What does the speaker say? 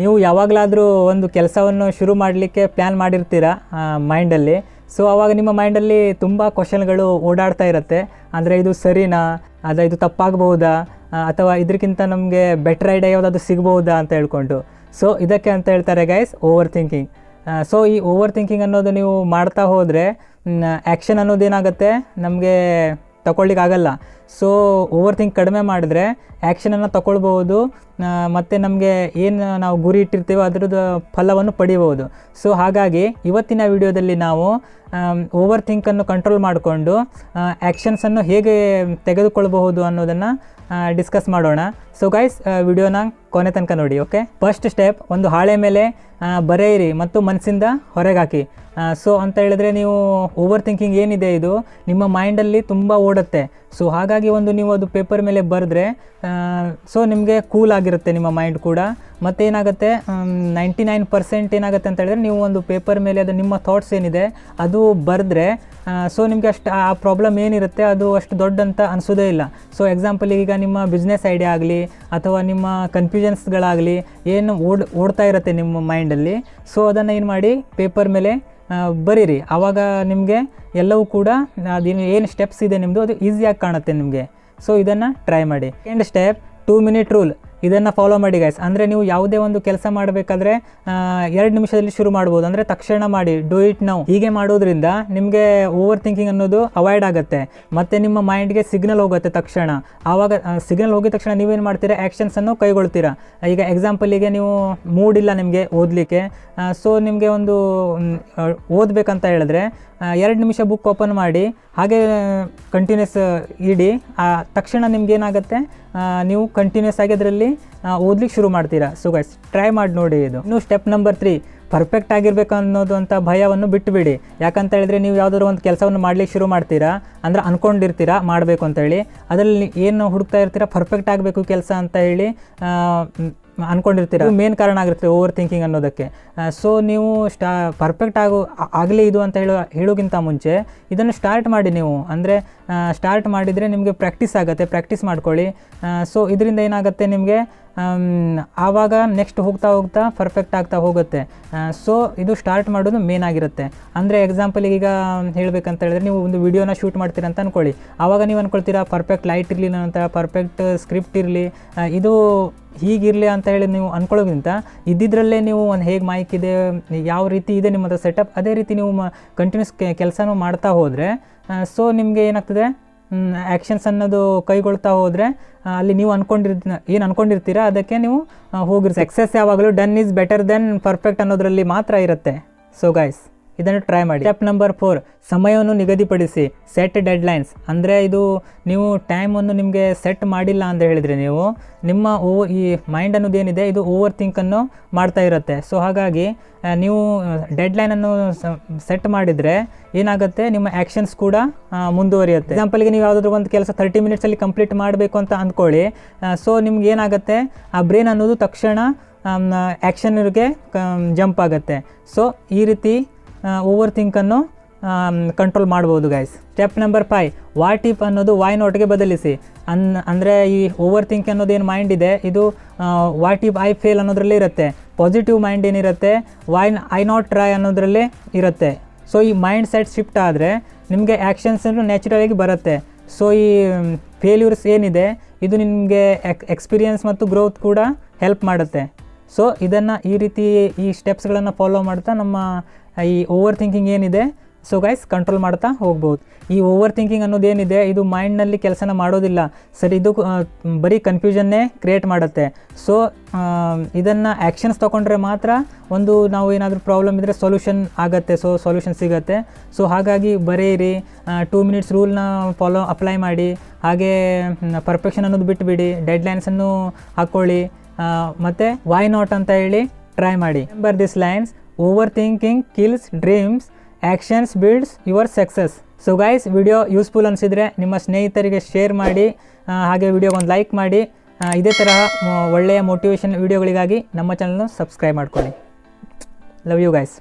ನೀವು ಯಾವಾಗಲಾದರೂ ಒಂದು ಕೆಲಸವನ್ನು ಶುರು ಮಾಡಲಿಕ್ಕೆ ಪ್ಲ್ಯಾನ್ ಮಾಡಿರ್ತೀರ ಮೈಂಡಲ್ಲಿ ಸೊ ಆವಾಗ ನಿಮ್ಮ ಮೈಂಡಲ್ಲಿ ತುಂಬ ಕ್ವಶನ್ಗಳು ಓಡಾಡ್ತಾ ಇರುತ್ತೆ. ಅಂದರೆ ಇದು ಸರಿನಾ? ಅದ ಇದು ತಪ್ಪಾಗಬಹುದಾ? ಅಥವಾ ಇದಕ್ಕಿಂತ ನಮಗೆ ಬೆಟರ್ ಐಡಿಯಾ ಯಾವುದಾದ್ರು ಸಿಗಬಹುದಾ ಅಂತ ಹೇಳ್ಕೊಂಡು. ಸೊ ಇದಕ್ಕೆ ಅಂತ ಹೇಳ್ತಾರೆ ಗೈಸ್ ಓವರ್ ಥಿಂಕಿಂಗ್ ಸೊ ಈ ಓವರ್ ಥಿಂಕಿಂಗ್ ಅನ್ನೋದು ನೀವು ಮಾಡ್ತಾ ಹೋದರೆ ಆ್ಯಕ್ಷನ್ ಅನ್ನೋದೇನಾಗುತ್ತೆ ನಮಗೆ ತಗೊಳ್ಳಿಕ್ಕೆ ಆಗಲ್ಲ ಸೊ ಓವರ್ ಥಿಂಕ್ ಕಡಿಮೆ ಮಾಡಿದ್ರೆ ಆ್ಯಕ್ಷನನ್ನು ತಗೊಳ್ಬೋದು ಮತ್ತು ನಮಗೆ ಏನು ನಾವು ಗುರಿ ಇಟ್ಟಿರ್ತೀವೋ ಅದರದ್ದು ಫಲವನ್ನು ಪಡಿಬೋದು ಸೊ ಹಾಗಾಗಿ ಇವತ್ತಿನ ವಿಡಿಯೋದಲ್ಲಿ ನಾವು ಓವರ್ ಥಿಂಕನ್ನು ಕಂಟ್ರೋಲ್ ಮಾಡಿಕೊಂಡು ಆ್ಯಕ್ಷನ್ಸನ್ನು ಹೇಗೆ ತೆಗೆದುಕೊಳ್ಬಹುದು ಅನ್ನೋದನ್ನು ಡಿಸ್ಕಸ್ ಮಾಡೋಣ. ಸೊ ಗೈಸ್ ವಿಡಿಯೋನ ಕೊನೆ ತನಕ ನೋಡಿ ಓಕೆ ಫಸ್ಟ್ ಸ್ಟೆಪ್ ಒಂದು ಹಾಳೆ ಮೇಲೆ ಬರೆಯಿರಿ ಮತ್ತು ಮನಸ್ಸಿಂದ ಹೊರಗೆ ಹಾಕಿ ಸೊ ಅಂತ ಹೇಳಿದ್ರೆ ನೀವು ಓವರ್ ಥಿಂಕಿಂಗ್ ಏನಿದೆ ಇದು? ನಿಮ್ಮ ಮೈಂಡಲ್ಲಿ ತುಂಬ ಓಡುತ್ತೆ. ಸೊ ಹಾಗಾಗಿ ಒಂದು ನೀವು ಅದು ಪೇಪರ್ ಮೇಲೆ ಬರೆದ್ರೆ ಸೊ ನಿಮಗೆ ಕೂಲ್ ಆಗಿರುತ್ತೆ ನಿಮ್ಮ ಮೈಂಡ್ ಕೂಡ. ಮತ್ತು ಏನಾಗುತ್ತೆ? ನೈಂಟಿ ನೈನ್ ಪರ್ಸೆಂಟ್ ಏನಾಗುತ್ತೆ ಅಂತ ಹೇಳಿದ್ರೆ ನೀವು ಒಂದು ಪೇಪರ್ ಮೇಲೆ ಅದು ನಿಮ್ಮ ಥಾಟ್ಸ್ ಏನಿದೆ, ಅದು ಬರೆದ್ರೆ ಸೊ ನಿಮಗೆ ಅಷ್ಟು ಆ ಪ್ರಾಬ್ಲಮ್ ಏನಿರುತ್ತೆ, ಅದು ಅಷ್ಟು ದೊಡ್ಡ ಅಂತ ಅನಿಸೋದೇ ಇಲ್ಲ. ಸೊ ಎಕ್ಸಾಂಪಲ್ ಈಗ ನಿಮ್ಮ ಬಿಸ್ನೆಸ್ ಐಡಿಯಾ ಆಗಲಿ, ಅಥವಾ ನಿಮ್ಮ ಕನ್ಫ್ಯೂಷನ್ಸ್ಗಳಾಗಲಿ ಏನು ಓಡ್, ಓಡ್ತಾ ಇರುತ್ತೆ ನಿಮ್ಮ ಮೈಂಡಲ್ಲಿ ಸೊ ಅದನ್ನು ಏನು ಮಾಡಿ ಪೇಪರ್ ಮೇಲೆ ಬರೀರಿ. ಆವಾಗ ನಿಮಗೆ ಎಲ್ಲವೂ ಕೂಡ ಅದೇನು, ಏನು ಸ್ಟೆಪ್ಸ್ ಇದೆ ನಿಮ್ಮದು ಅದು ಈಸಿಯಾಗಿ ಕಾಣುತ್ತೆ ನಿಮಗೆ. ಸೊ ಇದನ್ನು ಟ್ರೈ ಮಾಡಿ. Second step two minute rule ಇದನ್ನು ಫಾಲೋ ಮಾಡಿ ಗೈಸ್ ಅಂದರೆ ನೀವು ಯಾವುದೇ ಒಂದು ಕೆಲಸ ಮಾಡಬೇಕಾದ್ರೆ ಎರಡು ನಿಮಿಷದಲ್ಲಿ ಶುರು ಮಾಡ್ಬೋದು. ಅಂದರೆ ತಕ್ಷಣ ಮಾಡಿ ಡೂ ಇಟ್ ನಾವು ಹೀಗೆ ಮಾಡೋದ್ರಿಂದ ನಿಮಗೆ ಓವರ್ ಥಿಂಕಿಂಗ್ ಅನ್ನೋದು ಅವಾಯ್ಡ್ ಆಗುತ್ತೆ. ಮತ್ತು ನಿಮ್ಮ ಮೈಂಡ್ಗೆ ಸಿಗ್ನಲ್ ಹೋಗುತ್ತೆ ತಕ್ಷಣ. ಆವಾಗ ಸಿಗ್ನಲ್ ಹೋಗಿದ ತಕ್ಷಣ ನೀವೇನು ಮಾಡ್ತೀರಾ? ಆ್ಯಕ್ಷನ್ಸನ್ನು ಕೈಗೊಳ್ತೀರಾ? ಈಗ ಎಕ್ಸಾಂಪಲಿಗೆ ನೀವು ಮೂಡ್ ಇಲ್ಲ ನಿಮಗೆ ಓದಲಿಕ್ಕೆ. ಸೊ ನಿಮಗೆ ಒಂದು ಓದಬೇಕಂತ ಹೇಳಿದ್ರೆ ಎರಡು ನಿಮಿಷ ಬುಕ್ ಓಪನ್ ಮಾಡಿ, ಹಾಗೆ ಕಂಟಿನ್ಯೂಸ್ ಇಡಿ. ತಕ್ಷಣ ನಿಮ್ಗೇನಾಗುತ್ತೆ ನೀವು ಕಂಟಿನ್ಯೂಸ್ ಆಗಿ ಅದರಲ್ಲಿ ಓದ್ಲಿಕ್ಕೆ ಶುರು ಮಾಡ್ತೀರಾ? ಸೊ ಗೈಸ್ ಟ್ರೈ ಮಾಡಿ ನೋಡಿ ಇದು. ಇನ್ನು ಸ್ಟೆಪ್ ನಂಬರ್ ತ್ರೀ ಪರ್ಫೆಕ್ಟ್ ಆಗಿರಬೇಕು ಅನ್ನೋದು ಅಂತ ಭಯವನ್ನು ಬಿಟ್ಟುಬಿಡಿ ಯಾಕಂತ ಹೇಳಿದ್ರೆ ನೀವು ಯಾವುದಾದ್ರು ಒಂದು ಕೆಲಸವನ್ನು ಮಾಡ್ಲಿಕ್ಕೆ ಶುರು ಮಾಡ್ತೀರಾ? ಅಂದ್ರೆ ಅನ್ಕೊಂಡಿರ್ತೀರಾ? ಮಾಡಬೇಕು ಅಂತ ಹೇಳಿ. ಅದರಲ್ಲಿ ಏನು ಹುಡುಕ್ತಾ ಇರ್ತೀರಾ? ಪರ್ಫೆಕ್ಟ್ ಆಗಬೇಕು ಕೆಲಸ ಅಂತ ಹೇಳಿ ಅನ್ಕೊಂಡಿರ್ತೀರ? ಮೇನ್ ಕಾರಣ ಆಗಿರುತ್ತೆ ಓವರ್ ಥಿಂಕಿಂಗ್ ಅನ್ನೋದಕ್ಕೆ. ಸೊ ನೀವು ಸ್ಟಾ ಪರ್ಫೆಕ್ಟ್ ಆಗೋ ಆಗಲಿ ಇದು ಅಂತ ಹೇಳೋ, ಹೇಳೋಕ್ಕಿಂತ ಮುಂಚೆ ಇದನ್ನು ಸ್ಟಾರ್ಟ್ ಮಾಡಿ ನೀವು. ಅಂದರೆ ಸ್ಟಾರ್ಟ್ ಮಾಡಿದರೆ ನಿಮಗೆ ಪ್ರಾಕ್ಟೀಸ್ ಆಗುತ್ತೆ ಪ್ರಾಕ್ಟೀಸ್ ಮಾಡ್ಕೊಳ್ಳಿ. ಸೊ ಇದರಿಂದ ಏನಾಗುತ್ತೆ ನಿಮಗೆ? ಆವಾಗ ನೆಕ್ಸ್ಟ್ ಹೋಗ್ತಾ ಹೋಗ್ತಾ ಪರ್ಫೆಕ್ಟ್ ಆಗ್ತಾ ಹೋಗುತ್ತೆ. ಸೊ ಇದು ಸ್ಟಾರ್ಟ್ ಮಾಡೋದು ಮೇನ್ ಆಗಿರುತ್ತೆ. ಅಂದರೆ ಎಕ್ಸಾಂಪಲ್ ಈಗ ಹೇಳಬೇಕಂತ ಹೇಳಿದ್ರೆ ನೀವು ಒಂದು ವಿಡಿಯೋನ ಶೂಟ್ ಮಾಡ್ತೀರಾ ಅಂತ ಅಂದ್ಕೊಳ್ಳಿ ಆವಾಗ ನೀವು ಅಂದ್ಕೊಳ್ತೀರಾ ಪರ್ಫೆಕ್ಟ್ ಲೈಟ್ ಇರಲಿ, ನಂತರ ಪರ್ಫೆಕ್ಟ್ ಸ್ಕ್ರಿಪ್ಟ್ ಇರಲಿ. ಇದು ಹೀಗಿರಲಿ ಅಂತ ಹೇಳಿ ನೀವು ಅಂದ್ಕೊಳ್ಳೋದ್ರಿಂದ ಇದ್ದಿದ್ರಲ್ಲೇ ನೀವು ಒಂದು ಹೇಗೆ ಮೈಕ್ ಇದೆ, ಯಾವ ರೀತಿ ಇದೆ ನಿಮ್ಮ ಸೆಟಪ್ ಅದೇ ರೀತಿ ನೀವು ಕಂಟಿನ್ಯೂಸ್ ಕೆಲಸನೂ ಮಾಡ್ತಾ ಹೋದರೆ ಸೊ ನಿಮಗೆ ಏನಾಗ್ತದೆ? ಆ್ಯಕ್ಷನ್ಸ್ ಅನ್ನೋದು ಕೈಗೊಳ್ತಾ ಹೋದರೆ ಅಲ್ಲಿ ನೀವು ಅಂದ್ಕೊಂಡಿರ್ತೀನ ಏನು ಅಂದ್ಕೊಂಡಿರ್ತೀರ ಅದಕ್ಕೆ ನೀವು ಹೋಗಿರ್ತೀವಿ ಹೋಗಿರ್ ಸಕ್ಸಸ್ ಯಾವಾಗಲೂ done is better than perfect ಅನ್ನೋದರಲ್ಲಿ ಮಾತ್ರ ಇರುತ್ತೆ. ಸೊ ಗೈಸ್ ಇದನ್ನು ಟ್ರೈ ಮಾಡಿ. ಸ್ಟೆಪ್ ನಂಬರ್ ಫೋರ್ ಸಮಯವನ್ನು ನಿಗದಿಪಡಿಸಿ. ಸೆಟ್ ಡೆಡ್ಲೈನ್ಸ್ ಅಂದರೆ ಇದು ನೀವು ಟೈಮನ್ನು ನಿಮಗೆ ಸೆಟ್ ಮಾಡಿಲ್ಲ ಅಂತ ಹೇಳಿದರೆ ನೀವು ನಿಮ್ಮ ಓ, ಈ ಮೈಂಡ್ ಅನ್ನೋದು ಏನಿದೆ, ಇದು ಓವರ್ ಥಿಂಕನ್ನು ಮಾಡ್ತಾ ಇರುತ್ತೆ. ಸೊ ಹಾಗಾಗಿ ನೀವು ಡೆಡ್ಲೈನನ್ನು ಸೆಟ್ ಮಾಡಿದರೆ ಏನಾಗುತ್ತೆ, ನಿಮ್ಮ ಆ್ಯಕ್ಷನ್ಸ್ ಕೂಡ ಮುಂದುವರಿಯುತ್ತೆ. ಎಕ್ಸಾಂಪಲ್ಗೆ ನೀವು ಯಾವುದಾದ್ರೂ ಒಂದು ಕೆಲಸ ತರ್ಟಿ ಮಿನಿಟ್ಸಲ್ಲಿ ಕಂಪ್ಲೀಟ್ ಮಾಡಬೇಕು ಅಂತ ಅಂದ್ಕೊಳ್ಳಿ. ಸೊ ನಿಮ್ಗೆ ಏನಾಗುತ್ತೆ, ಆ ಬ್ರೈನ್ ಅನ್ನೋದು ತಕ್ಷಣ ಆ್ಯಕ್ಷನ್ಗೆ ಜಂಪ್ ಆಗುತ್ತೆ. ಸೊ ಈ ರೀತಿ ಓವರ್ ಥಿಂಕನ್ನು ಕಂಟ್ರೋಲ್ ಮಾಡ್ಬೋದು guys step number five what if ಅನ್ನೋದು ವಾಯ್ ನೋಟ್ಗೆ ಬದಲಿಸಿ. ಅನ್, ಅಂದರೆ ಈ ಓವರ್ ಥಿಂಕ್ ಅನ್ನೋದು ಏನು ಮೈಂಡ್ ಇದೆ, ಇದು ವಾಟ್ ಇಫ್ ಐ ಫೇಲ್ ಅನ್ನೋದ್ರಲ್ಲಿ ಇರುತ್ತೆ. ಪಾಸಿಟಿವ್ ಮೈಂಡ್ ಏನಿರುತ್ತೆ ವೈ ಐ ನಾಟ್ ಟ್ರೈ ಅನ್ನೋದ್ರಲ್ಲಿ ಇರುತ್ತೆ. ಸೊ ಈ ಮೈಂಡ್ ಸೆಟ್ ಶಿಫ್ಟ್ ಆದರೆ ನಿಮಗೆ ಆ್ಯಕ್ಷನ್ಸನ್ನು ನ್ಯಾಚುರಲಾಗಿ ಬರುತ್ತೆ. ಸೊ ಈ ಫೇಲ್ಯೂರ್ಸ್ ಏನಿದೆ, ಇದು ನಿಮಗೆ ಎಕ್ ಎಕ್ಸ್ಪೀರಿಯನ್ಸ್ ಮತ್ತು ಗ್ರೋತ್ ಕೂಡ ಹೆಲ್ಪ್ ಮಾಡುತ್ತೆ. ಸೊ ಇದನ್ನು ಈ ರೀತಿ ಈ ಸ್ಟೆಪ್ಸ್ಗಳನ್ನು ಫಾಲೋ ಮಾಡ್ತಾ ನಮ್ಮ ಈ ಓವರ್ ಥಿಂಕಿಂಗ್ ಏನಿದೆ? ಸೊ ಗೈಸ್ ಕಂಟ್ರೋಲ್ ಮಾಡ್ತಾ ಹೋಗ್ಬೋದು. ಈ ಓವರ್ ಥಿಂಕಿಂಗ್ ಅನ್ನೋದೇನಿದೆ? ಇದು ಮೈಂಡ್ನಲ್ಲಿ ಕೆಲಸನ ಮಾಡೋದಿಲ್ಲ. ಸರಿ, ಇದು ಬರೀ ಕನ್ಫ್ಯೂಷನ್ನೇ ಕ್ರಿಯೇಟ್ ಮಾಡುತ್ತೆ. ಸೊ ಇದನ್ನು ಆ್ಯಕ್ಷನ್ಸ್ ತೊಗೊಂಡ್ರೆ ಮಾತ್ರ ಒಂದು ನಾವು ಏನಾದರೂ ಪ್ರಾಬ್ಲಮ್ ಇದ್ದರೆ ಸೊಲ್ಯೂಷನ್ ಆಗುತ್ತೆ. ಸೊ ಸೊಲ್ಯೂಷನ್ ಸಿಗುತ್ತೆ. ಸೊ ಹಾಗಾಗಿ ಬರೀರಿ. ಟೂ ಮಿನಿಟ್ಸ್ ರೂಲ್ನ ಫಾಲೋ ಅಪ್ಲೈ ಮಾಡಿ. ಹಾಗೆ ಪರ್ಫೆಕ್ಷನ್ ಅನ್ನೋದು ಬಿಟ್ಟುಬಿಡಿ ಡೆಡ್ಲೈನ್ಸನ್ನು ಹಾಕ್ಕೊಳ್ಳಿ ಮತ್ತು ವೈ ನಾಟ್ ಅಂತ ಹೇಳಿ ಟ್ರೈ ಮಾಡಿ. ಬರ್ this lines over thinking kills dreams actions builds your success so guys video useful ಅನಿಸಿದರೆ ನಿಮ್ಮ ಸ್ನೇಹಿತರಿಗೆ ಶೇರ್ ಮಾಡಿ ಹಾಗೆ ವಿಡಿಯೋಗೊಂದು ಲೈಕ್ ಮಾಡಿ ಇದೇ ತರಹ ಒಳ್ಳೆಯ ಮೋಟಿವೇಶನ್ ವಿಡಿಯೋಗಳಿಗಾಗಿ ನಮ್ಮ ಚಾನಲ್ನ ಸಬ್ಸ್ಕ್ರೈಬ್ ಮಾಡ್ಕೊಳ್ಳಿ. Love you guys